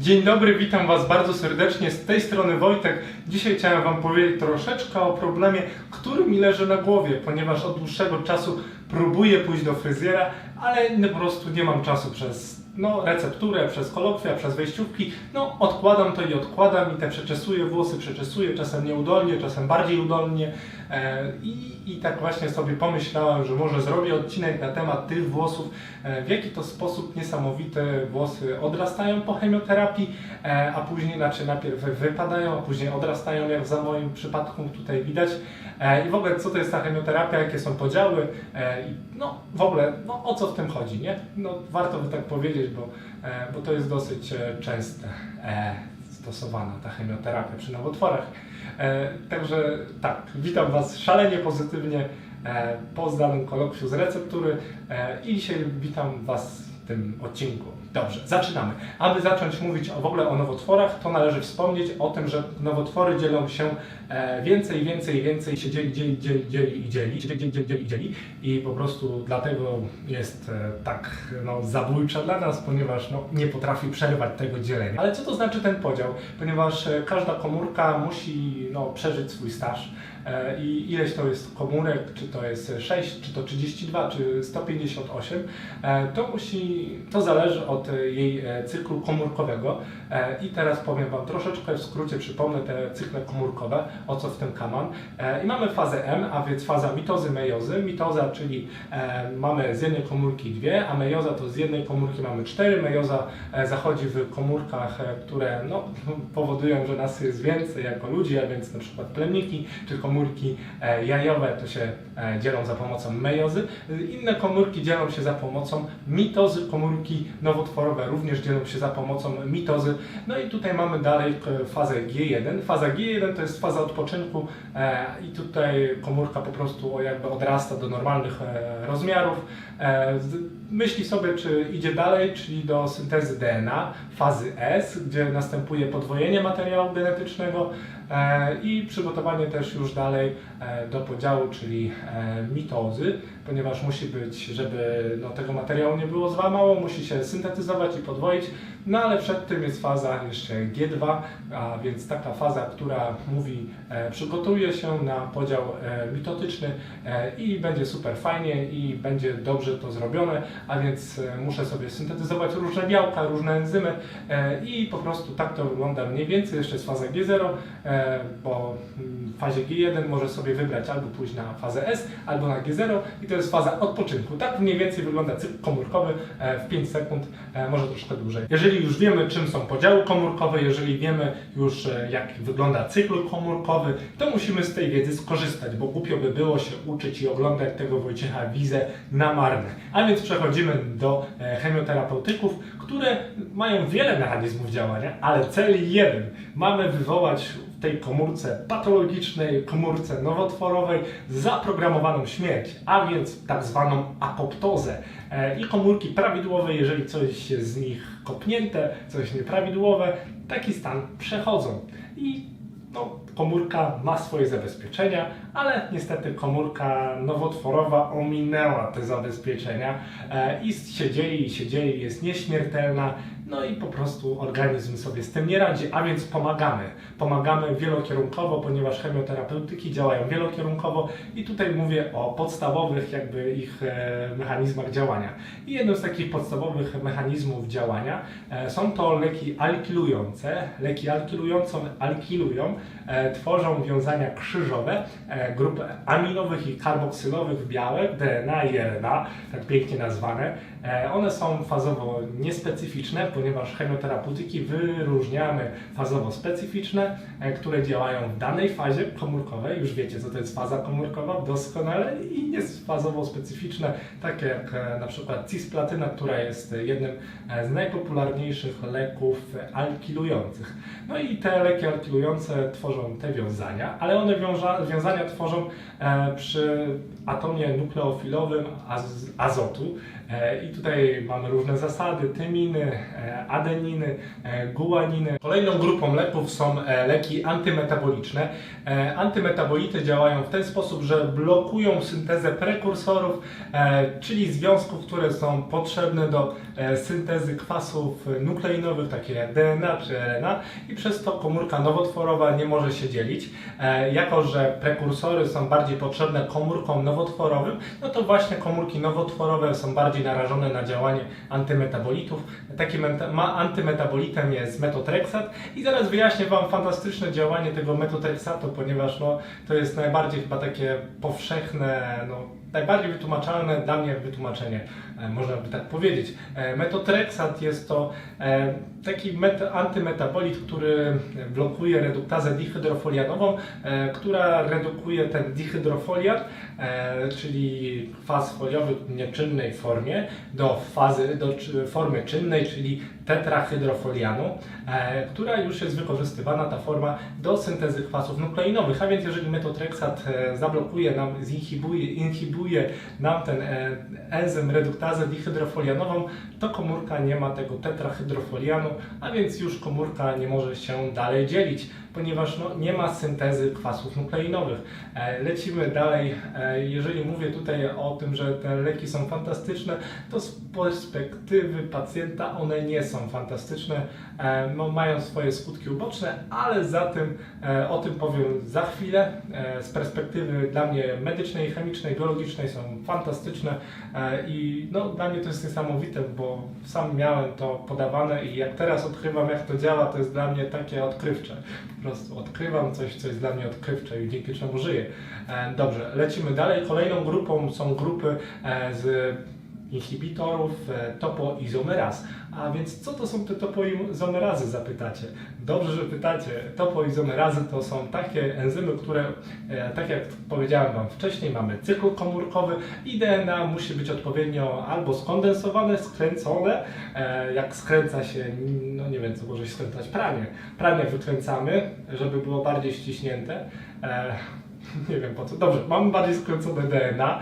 Dzień dobry, witam Was bardzo serdecznie. Z tej strony Wojtek. Dzisiaj chciałem Wam powiedzieć troszeczkę o problemie, który mi leży na głowie, ponieważ od dłuższego czasu próbuję pójść do fryzjera, ale po prostu nie mam czasu przez no, recepturę, przez kolokwia, przez wejściówki. No, odkładam to i odkładam i te przeczesuję włosy, przeczesuję czasem nieudolnie, czasem bardziej udolnie. E, I, I tak właśnie sobie pomyślałem, że może zrobię odcinek na temat tych włosów, e, w jaki to sposób niesamowite włosy odrastają po chemioterapii, e, a później, znaczy najpierw wypadają, a później odrastają, jak za moim przypadku tutaj widać. E, I w ogóle co to jest ta chemioterapia, jakie są podziały e, no w ogóle no, o co w tym chodzi, nie? No warto by tak powiedzieć, bo, e, bo to jest dosyć e, częste e, stosowana ta chemioterapia przy nowotworach. Także tak, witam Was szalenie pozytywnie po zdanym kolokwiu z receptury i dzisiaj witam Was tym odcinku. Dobrze, zaczynamy. Aby zacząć mówić w ogóle o nowotworach, to należy wspomnieć o tym, że nowotwory dzielą się e, więcej, więcej, więcej się dzieli, dzieli, dzieli, dzieli i dzieli, dzieli, dzieli, dzieli, dzieli, i po prostu dlatego jest e, tak no, zabójcza dla nas, ponieważ no, nie potrafi przerwać tego dzielenia. Ale co to znaczy ten podział? Ponieważ e, każda komórka musi no, przeżyć swój staż i ileś to jest komórek, czy to jest 6, czy to 32, czy 158, e, to musi, to zależy od e, jej e, cyklu komórkowego E, i teraz powiem Wam troszeczkę w skrócie, przypomnę te cykle komórkowe, o co w tym kaman. E, I mamy fazę M, a więc faza mitozy, mejozy. Mitoza, czyli e, mamy z jednej komórki dwie, a mejoza to z jednej komórki mamy cztery. Mejoza e, zachodzi w komórkach, e, które no, powodują, że nas jest więcej jako ludzi, a więc na przykład plemniki czy komórki e, jajowe to się e, dzielą za pomocą mejozy. Inne komórki dzielą się za pomocą mitozy, komórki nowotworowe również dzielą się za pomocą mitozy. No i tutaj mamy dalej e, fazę G1. Faza G1 to jest faza odpoczynku i tutaj komórka po prostu jakby odrasta do normalnych rozmiarów. Myśli sobie, czy idzie dalej, czyli do syntezy DNA, fazy S, gdzie następuje podwojenie materiału genetycznego e, i przygotowanie też już dalej e, do podziału, czyli e, mitozy, ponieważ musi być, żeby no, tego materiału nie było za mało, musi się syntetyzować i podwoić, no ale przed tym jest faza jeszcze G2, a więc taka faza, która mówi, e, przygotuje się na podział e, mitotyczny e, i będzie super fajnie i będzie dobrze to zrobione, a więc muszę sobie syntetyzować różne białka, różne enzymy i po prostu tak to wygląda mniej więcej. Jeszcze jest faza G0, e, bo mm, w fazie G1 może sobie wybrać albo pójść na fazę S, albo na G0 i to jest faza odpoczynku. Tak mniej więcej wygląda cykl komórkowy w 5 sekund, może troszkę dłużej. Jeżeli już wiemy, czym są podziały komórkowe, jeżeli wiemy już, e, jak wygląda cykl komórkowy, to musimy z tej wiedzy skorzystać, bo głupio by było się uczyć i oglądać tego Wojciecha Wizę na marne. A więc przechodzimy do e, chemioterapeutyków, które mają wiele mechanizmów działania, ale cel jeden. Mamy wywołać w tej komórce patologicznej, komórce nowotworowej zaprogramowaną śmierć, a więc tak zwaną apoptozę. E, I komórki prawidłowe, jeżeli coś z nich kopnięte, coś nieprawidłowe, taki stan przechodzą. I no, komórka ma swoje zabezpieczenia, ale niestety komórka nowotworowa ominęła te zabezpieczenia e, i się dzieje, i się dzieje, jest nieśmiertelna, no i po prostu organizm sobie z tym nie radzi, a więc pomagamy. Pomagamy wielokierunkowo, ponieważ chemioterapeutyki działają wielokierunkowo i tutaj mówię o podstawowych jakby ich e, mechanizmach działania. I jednym z takich podstawowych mechanizmów działania e, są to leki alkilujące. Leki alkilujące alkilują, e, tworzą wiązania krzyżowe grup aminowych i karboksylowych białek, DNA i RNA, tak pięknie nazwane. One są fazowo niespecyficzne, ponieważ chemioterapeutyki wyróżniamy fazowo specyficzne, e, które działają w danej fazie komórkowej. Już wiecie, co to jest faza komórkowa doskonale i jest fazowo specyficzne, takie jak e, na przykład cisplatyna, która jest jednym e, z najpopularniejszych leków alkilujących. No i te leki alkilujące tworzą te wiązania, ale one wiąża, wiązania tworzą przy atomie nukleofilowym az, azotu. I tutaj mamy różne zasady, tyminy, adeniny, e, guaniny. Kolejną grupą leków są e, leki antymetaboliczne. E, Antymetabolity działają w ten sposób, że blokują syntezę prekursorów, e, czyli związków, które są potrzebne do e, syntezy kwasów nukleinowych, takie jak DNA czy RNA i przez to komórka nowotworowa nie może się dzielić. E, Jako, że prekursory są bardziej potrzebne komórkom nowotworowym, no to właśnie komórki nowotworowe są bardziej narażone na działanie antymetabolitów. Takim meta- ma- antymetabolitem jest metotreksat i zaraz wyjaśnię Wam fantastyczne działanie tego metotreksatu, ponieważ no, to jest najbardziej chyba takie powszechne, no, najbardziej wytłumaczalne dla mnie wytłumaczenie, e, można by tak powiedzieć. E, Metotreksat jest to e, taki met- antymetabolit, który blokuje reduktazę dihydrofolianową, która redukuje ten dihydrofoliat, czyli kwas foliowy w nieczynnej formie, do fazy, do formy czynnej, czyli tetrahydrofolianu, e, która już jest wykorzystywana, ta forma, do syntezy kwasów nukleinowych. A więc jeżeli metotreksat e, zablokuje nam, zinhibuje inhibuje nam ten e, enzym reduktazę dihydrofolianową, to komórka nie ma tego tetrahydrofolianu, a więc już komórka nie może się dalej dzielić, ponieważ no, nie ma syntezy kwasów nukleinowych. Lecimy dalej. Jeżeli mówię tutaj o tym, że te leki są fantastyczne, to perspektywy pacjenta one nie są fantastyczne, e, mają swoje skutki uboczne, ale za tym, e, o tym powiem za chwilę. E, Z perspektywy dla mnie medycznej, chemicznej, biologicznej są fantastyczne i no, dla mnie to jest niesamowite, bo sam miałem to podawane i jak teraz odkrywam jak to działa, to jest dla mnie takie odkrywcze. Po prostu odkrywam coś, co jest dla mnie odkrywcze i dzięki czemu żyję. Dobrze, lecimy dalej. Kolejną grupą są grupy z inhibitorów e, topoizomeraz. A więc co to są te topoizomerazy, zapytacie? Dobrze, że pytacie. Topoizomerazy to są takie enzymy, które, e, tak jak powiedziałem Wam wcześniej, mamy cykl komórkowy i DNA musi być odpowiednio albo skondensowane, skręcone, e, jak skręca się, no nie wiem co może się skręcać, pranie. Pranie wykręcamy, żeby było bardziej ściśnięte. Nie wiem po co. Dobrze, mamy bardziej skręcone DNA,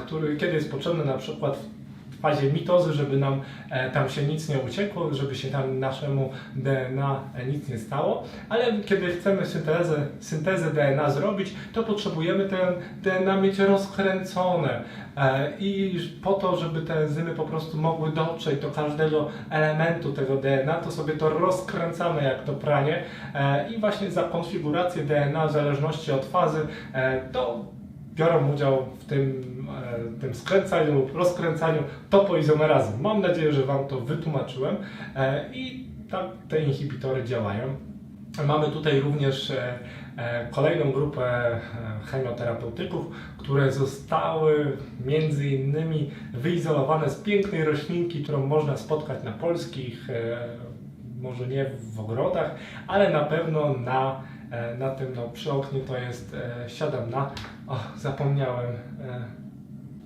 który kiedy jest potrzebny na przykład w fazie mitozy, żeby nam e, tam się nic nie uciekło, żeby się tam naszemu DNA e, nic nie stało, ale kiedy chcemy syntezę, syntezę DNA zrobić, to potrzebujemy ten DNA mieć rozkręcone. E, i po to, żeby te enzymy po prostu mogły dotrzeć do każdego elementu tego DNA, to sobie to rozkręcamy jak to pranie. I właśnie za konfigurację DNA w zależności od fazy to biorą udział w tym, e, tym skręcaniu lub rozkręcaniu topoizomerazy. Mam nadzieję, że Wam to wytłumaczyłem e, i tak te inhibitory działają. Mamy tutaj również e, kolejną grupę chemioterapeutyków, które zostały między innymi wyizolowane z pięknej roślinki, którą można spotkać na polskich, może nie w ogrodach, ale na pewno na, na tym no, przy oknie to jest, e, siadam na, o, zapomniałem, e,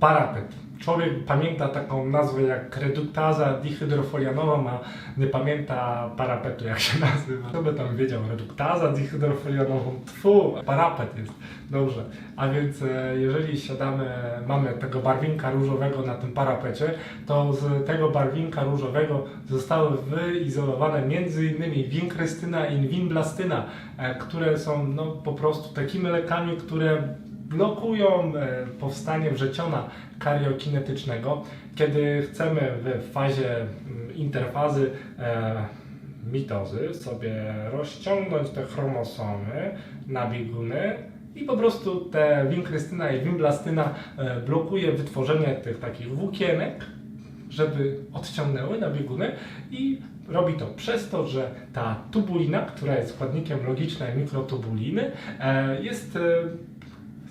parapet. Człowiek pamięta taką nazwę jak reduktaza dihydrofolianowa, a nie pamięta parapetu jak się nazywa. Kto by tam wiedział? Reduktaza dihydrofolianową, tfu, parapet jest. Dobrze, a więc e, jeżeli siadamy, mamy tego barwinka różowego na tym parapecie, to z tego barwinka różowego zostały wyizolowane m.in. winkrystyna i winblastyna, e, które są no, po prostu takimi lekami, które blokują e, powstanie wrzeciona kariokinetycznego. Kiedy chcemy w fazie mm, interfazy e, mitozy sobie rozciągnąć te chromosomy na bieguny i po prostu te winkrystyna i wimblastyna e, blokuje wytworzenie tych takich włókienek, żeby odciągnęły na bieguny i robi to przez to, że ta tubulina, która jest składnikiem logicznej mikrotubuliny, jest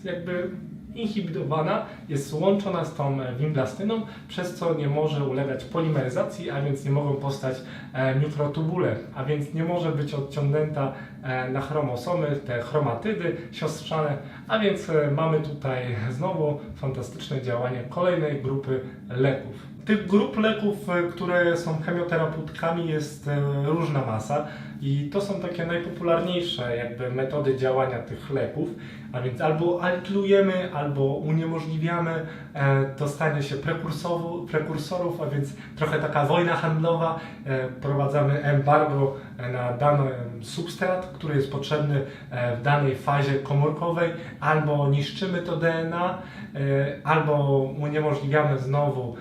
jakby inhibidowana, jest łączona z tą e, wimblastyną, przez co nie może ulegać polimeryzacji, a więc nie mogą powstać e, mikrotubule, a więc nie może być odciągnięta e, na chromosomy te chromatydy siostrzane, a więc e, mamy tutaj znowu fantastyczne działanie kolejnej grupy leków. Tych grup leków, e, które są chemioterapeutkami jest e, różna masa i to są takie najpopularniejsze jakby metody działania tych leków, a więc albo anihlujemy, albo uniemożliwiamy e, dostanie się prekursorów, a więc trochę taka wojna handlowa, e, prowadzamy embargo e, na dany substrat, który jest potrzebny e, w danej fazie komórkowej, albo niszczymy to DNA, e, albo uniemożliwiamy znowu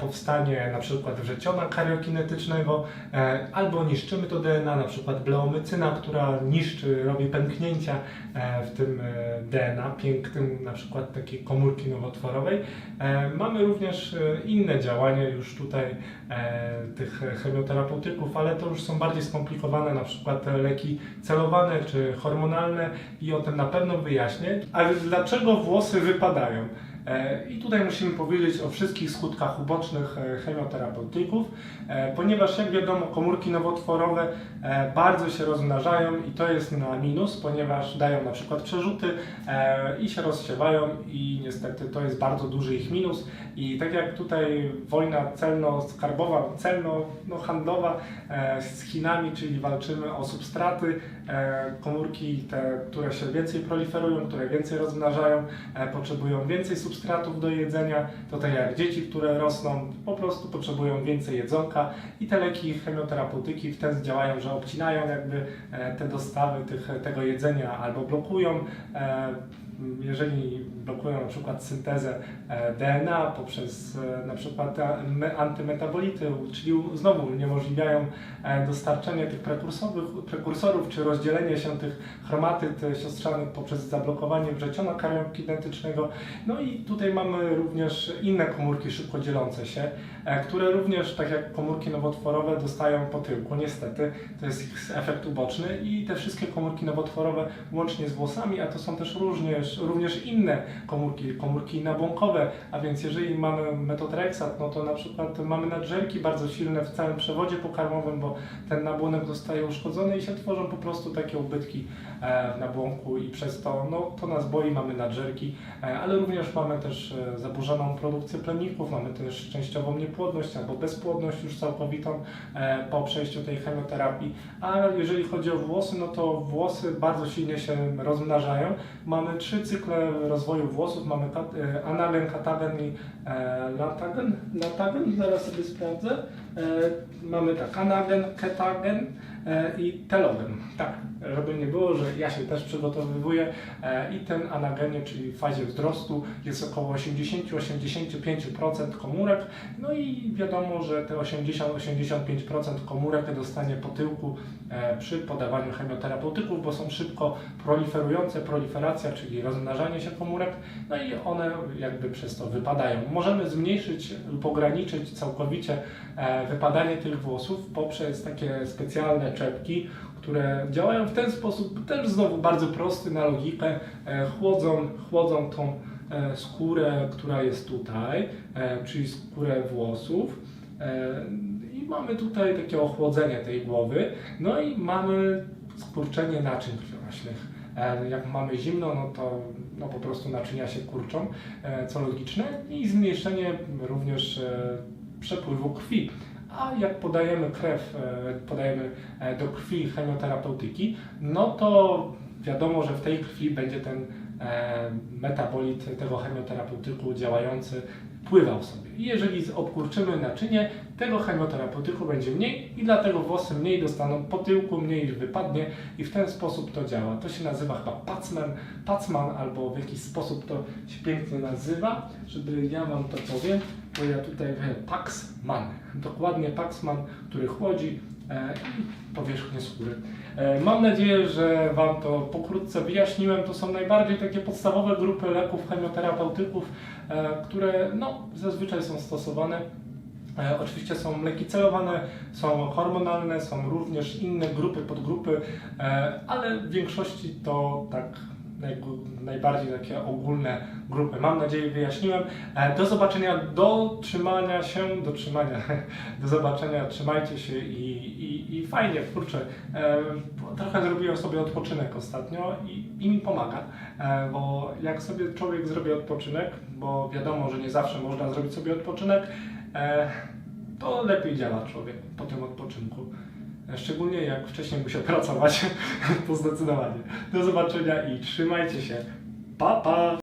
powstanie na przykład wrzeciona kariokinetycznego, e, albo niszczymy to DNA, na przykład bleomycyna, która niszczy, robi pęknięcia e, w tym e, DNA, pięknym na przykład takiej komórki nowotworowej. E, Mamy również e, inne działania już tutaj e, tych chemioterapeutyków, ale to już są bardziej skomplikowane, na przykład leki celowane czy hormonalne i o tym na pewno wyjaśnię. Ale dlaczego włosy wypadają? E, I tutaj musimy powiedzieć o wszystkich skutkach ubocznych e, chemioterapeutyków, e, ponieważ jak wiadomo komórki nowotworowe bardzo się rozmnażają i to jest na minus, ponieważ dają na przykład przerzuty i się rozsiewają i niestety to jest bardzo duży ich minus. I tak jak tutaj wojna celno-skarbowa, celno-handlowa z Chinami, czyli walczymy o substraty, komórki te, które się więcej proliferują, które więcej rozmnażają, potrzebują więcej substratów do jedzenia, to tak jak dzieci, które rosną, po prostu potrzebują więcej jedzonka i te leki chemioterapeutyki w ten działają, że obcinają jakby e, te dostawy tych, tego jedzenia albo blokują e, jeżeli blokują na przykład syntezę e, DNA poprzez e, na przykład antymetabolity, czyli znowu uniemożliwiają e, dostarczenie tych prekursorów, czy rozdzielenie się tych chromatyd e, siostrzanych poprzez zablokowanie wrzeciona kariokinetycznego. No i tutaj mamy również inne komórki szybko dzielące się, które również, tak jak komórki nowotworowe, dostają po tyłku. Niestety, to jest ich efekt uboczny i te wszystkie komórki nowotworowe, łącznie z włosami, a to są też również, również inne komórki, komórki nabłonkowe, a więc jeżeli mamy metotrexat, no to na przykład mamy nadżerki bardzo silne w całym przewodzie pokarmowym, bo ten nabłonek zostaje uszkodzony i się tworzą po prostu takie ubytki e, w nabłonku i przez to, no to nas boi, mamy nadżerki, e, ale również mamy też e, zaburzoną produkcję plemników, mamy też częściową niepłodność albo bezpłodność już całkowitą po przejściu tej chemioterapii. A jeżeli chodzi o włosy, no to włosy bardzo silnie się rozmnażają. Mamy trzy cykle rozwoju włosów, mamy e, anagen, katagen i e, latagen. Latagen, zaraz sobie sprawdzę. E, mamy tak, anagen, ketagen i telogen. Tak, żeby nie było, że ja się też przygotowywuję e, i ten anagenie, czyli w fazie wzrostu jest około 80-85% komórek, no i wiadomo, że te 80-85% komórek dostanie po tyłku e, przy podawaniu chemioterapeutyków, bo są szybko proliferujące, proliferacja, czyli rozmnażanie się komórek, no i one jakby przez to wypadają. Możemy zmniejszyć lub ograniczyć całkowicie e, wypadanie tych włosów poprzez takie specjalne czepki, które działają w ten sposób, też znowu bardzo prosty na logikę, e, chłodzą, chłodzą tą e, skórę, która jest tutaj, e, czyli skórę włosów. I mamy tutaj takie ochłodzenie tej głowy, no i mamy skurczenie naczyń krwionośnych. E, Jak mamy zimno, no to no po prostu naczynia się kurczą, co logiczne, i zmniejszenie również przepływu krwi. A jak podajemy krew, e, podajemy e, do krwi chemioterapeutyki, no to wiadomo, że w tej krwi będzie ten e, metabolit tego chemioterapeutyku działający pływał sobie. Jeżeli obkurczymy naczynie, tego chemioterapeutyku będzie mniej i dlatego włosy mniej dostaną po tyłku, mniej wypadnie i w ten sposób to działa. To się nazywa chyba pacman, pacman albo w jakiś sposób to się pięknie nazywa, żeby ja Wam to powiem, bo ja tutaj wiem, Paxman, dokładnie Paxman, który chłodzi e, i powierzchnię skóry. E, Mam nadzieję, że Wam to pokrótce wyjaśniłem. To są najbardziej takie podstawowe grupy leków chemioterapeutyków, e, które no, zazwyczaj są stosowane. Oczywiście są leki celowane, są hormonalne, są również inne grupy, podgrupy, ale w większości to tak najbardziej takie ogólne grupy. Mam nadzieję wyjaśniłem. E, Do zobaczenia, do trzymania się, do trzymania, do zobaczenia, trzymajcie się i, i, i fajnie, kurczę, e, trochę zrobiłem sobie odpoczynek ostatnio i, i mi pomaga, e, bo jak sobie człowiek zrobi odpoczynek, bo wiadomo, że nie zawsze można zrobić sobie odpoczynek, to lepiej działa człowiek po tym odpoczynku. Szczególnie jak wcześniej musiał pracować, to zdecydowanie. Do zobaczenia i trzymajcie się. Pa, pa!